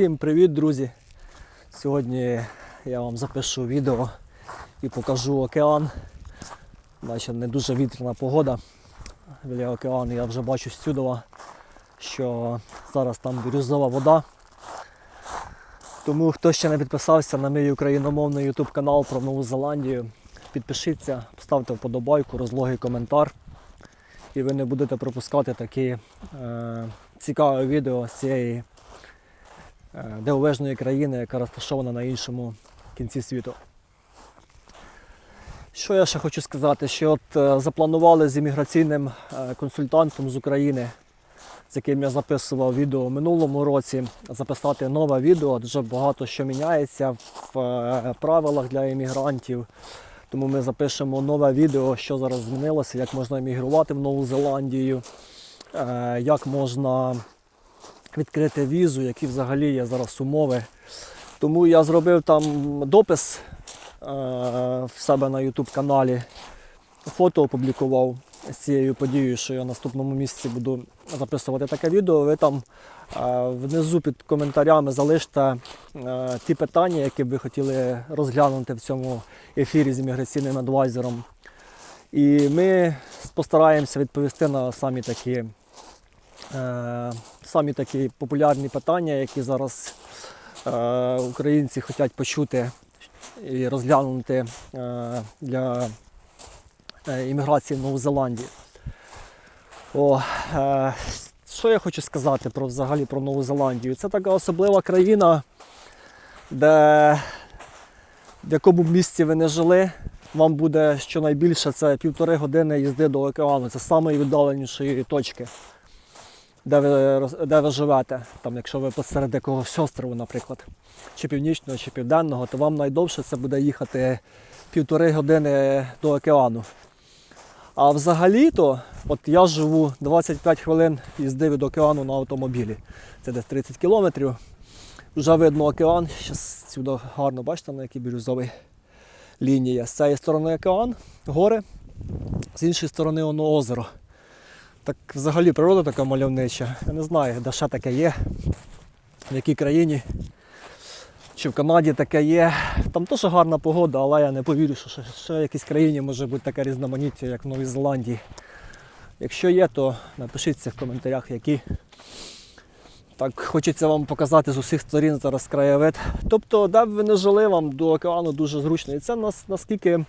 Всім привіт, друзі! Сьогодні я вам запишу відео і покажу океан. Бачите, не дуже вітряна погода. Біля океану я вже бачу стюдова, що зараз там бірюзова вода. Тому хто ще не підписався на мій україномовний YouTube канал про Нову Зеландію, підпишіться, поставте вподобайку, розлогий коментар. І ви не будете пропускати такі е, цікаві відео з цієї дивовижної країни, яка розташована на іншому кінці світу. Що я ще хочу сказати? Що от е, запланували з імміграційним е, консультантом з України, з яким я записував відео в минулому році, записати нове відео. Дуже багато що міняється в е, правилах для іммігрантів. Тому ми запишемо нове відео, що зараз змінилося, як можна емігрувати в Нову Зеландію, як можна відкрити візу, які взагалі є зараз умови. Тому я зробив там допис е, в себе на YouTube каналі, фото опублікував з цією подією, що я в наступному місяці буду записувати таке відео. Ви там е, внизу під коментарями залиште е, ті питання, які б ви хотіли розглянути в цьому ефірі з імміграційним адвайзером. І ми постараємося відповісти на самі такі, е, самі такі популярні питання, які зараз е, українці хочуть почути і розглянути е, для е, імміграції в Нову Зеландію. О, е, що я хочу сказати про взагалі про Нову Зеландію? Це така особлива країна, де в якому б місці ви не жили, вам буде щонайбільше це півтори години їзди до океану. Це самої віддаленішої точки, де ви, де ви живете. Там, якщо ви посеред якогось острову, наприклад, чи північного, чи південного, то вам найдовше це буде їхати півтори години до океану. А взагалі-то, от я живу 25 хвилин їзди від океану на автомобілі. Це десь 30 кілометрів. Вже видно океан. Зараз сюди гарно бачите, на якій бірюзовій лінія. З цієї сторони океан, гори, з іншої сторони воно озеро. Так взагалі природа така мальовнича. Я не знаю, де ще таке є, в якій країні. Чи в Канаді таке є. Там теж гарна погода, але я не повірю, що ще, в якійсь країні може бути таке різноманіття, як в Новій Зеландії. Якщо є, то напишіть це в коментарях, які. Так хочеться вам показати з усіх сторін зараз краєвид. Тобто, де б ви не жили, вам до океану дуже зручно. І це нас наскільки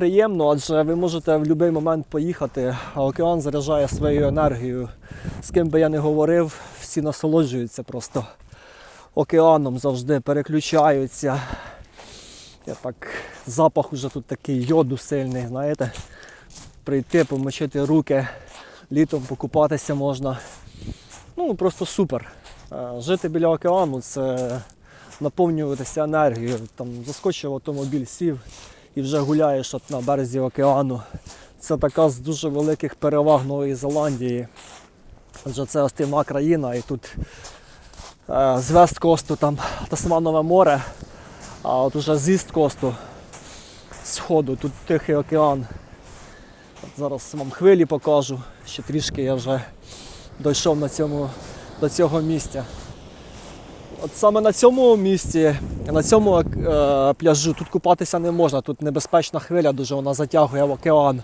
приємно, адже ви можете в будь-який момент поїхати, а океан заряджає своєю енергією. З ким би я не говорив, всі насолоджуються просто океаном завжди переключаються. Я так, запах уже тут такий йоду сильний, знаєте. Прийти, помочити руки, літом покупатися можна. Ну, просто супер. Е, Жити біля океану це наповнюватися енергією. Там заскочив автомобіль, сів і вже гуляєш от на березі океану. Це така з дуже великих переваг Нової Зеландії. Адже це острівна країна і тут е, з Вест-Косту там Тасманове море, а от уже з Іст-Косту, сходу, тут Тихий океан. От зараз вам хвилі покажу, ще трішки я вже дійшов на цьому, до цього місця. От саме на цьому місці, на цьому е, пляжу тут купатися не можна, тут небезпечна хвиля, дуже вона затягує в океан.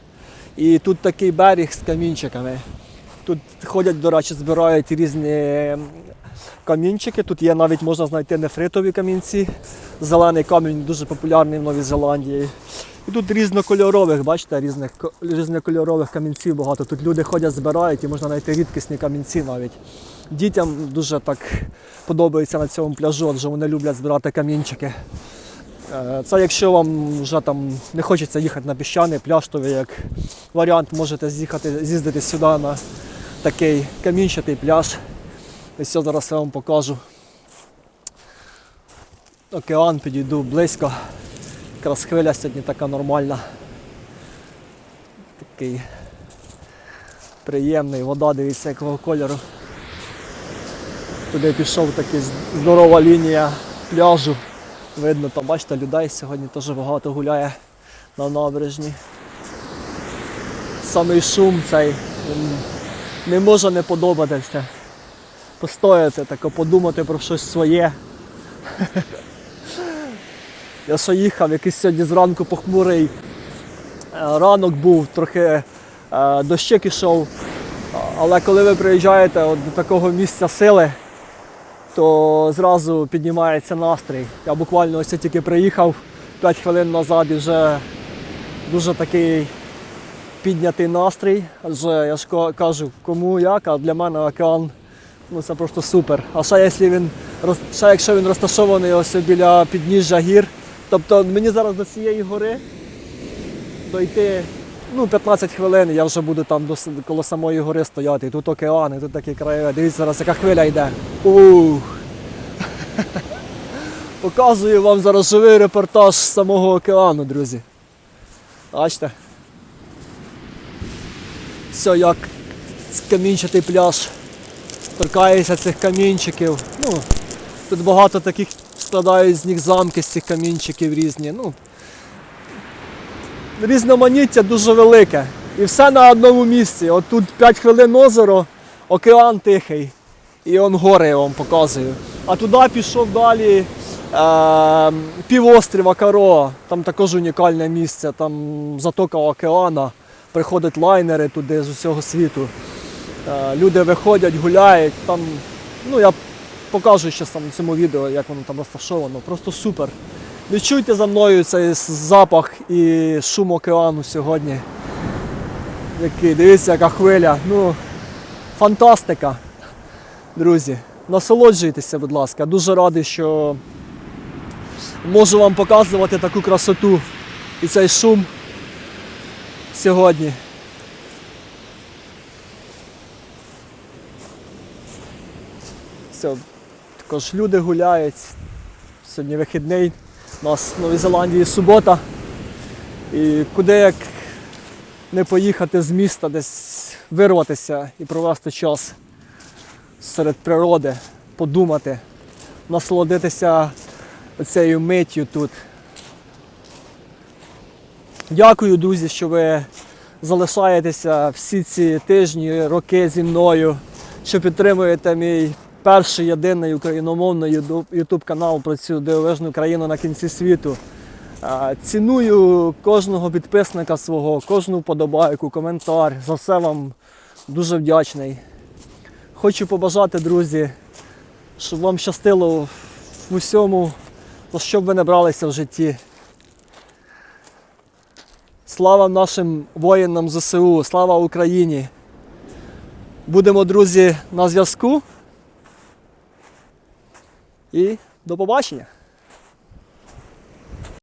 І тут такий берег з камінчиками. Тут ходять, до речі, збирають різні камінчики. Тут є навіть можна знайти нефритові камінці. Зелений камінь дуже популярний в Новій Зеландії. І тут різнокольорових, бачите, різних, різнокольорових камінців багато. Тут люди ходять, збирають і можна знайти рідкісні камінці навіть. Дітям дуже так подобається на цьому пляжу, адже вони люблять збирати камінчики. Е, Це якщо вам вже там не хочеться їхати на піщаний пляж, то ви як варіант можете з'їхати, з'їздити сюди на такий камінчатий пляж. Ось все зараз я вам покажу. Океан підійду близько. Якраз хвиля сьогодні така нормальна. Такий приємний, вода, дивіться якого кольору. Туди пішов така здорова лінія пляжу. Видно, там бачите, людей сьогодні теж багато гуляє на набережні. Самий шум цей не може не подобатися. постояти, тако подумати про щось своє. Я що їхав, якийсь сьогодні зранку похмурий е, ранок був, трохи е, дощик ішов. Але коли ви приїжджаєте от до такого місця сили, то зразу піднімається настрій. Я буквально ось тільки приїхав 5 хвилин назад і вже дуже такий піднятий настрій. Адже я ж кажу, кому як, а для мене океан ну, це просто супер. А ще, якщо він, ще якщо він розташований ось біля підніжжя гір, тобто мені зараз до цієї гори дойти ну, 15 хвилин, я вже буду там до, коло самої гори стояти. Тут океан, і тут такі краєвид. Дивіться, зараз яка хвиля йде. Ух. Показую вам зараз живий репортаж з самого океану, друзі. Бачите? Все, як камінчатий пляж. Торкається цих камінчиків. Ну, тут багато таких складають з них замки з цих камінчиків різні. Ну, різноманіття дуже велике. І все на одному місці. От тут 5 хвилин озеро, океан тихий. І он гори я вам показую. А туди пішов далі е, півострів Акаро. Там також унікальне місце, там затока океана. Приходять лайнери туди з усього світу. Е, люди виходять, гуляють. Там, ну я покажу ще сам цьому відео, як воно там розташовано. Просто супер. Відчуйте за мною цей запах і шум океану сьогодні. Який, дивіться, яка хвиля. Ну, фантастика, друзі. Насолоджуйтеся, будь ласка. Дуже радий, що можу вам показувати таку красоту і цей шум сьогодні. Все, також люди гуляють. Сьогодні вихідний. У нас в Новій Зеландії субота. І куди як не поїхати з міста, десь вирватися і провести час серед природи, подумати, насолодитися цією миттю тут. Дякую, друзі, що ви залишаєтеся всі ці тижні, роки зі мною, що підтримуєте мій перший єдиний україномовний ютуб канал про цю дивовижну країну на кінці світу. Ціную кожного підписника свого, кожну вподобайку, коментар. За все вам дуже вдячний. Хочу побажати, друзі, щоб вам щастило в усьому, за що б ви не бралися в житті. Слава нашим воїнам ЗСУ, слава Україні! Будемо, друзі, на зв'язку. І до побачення!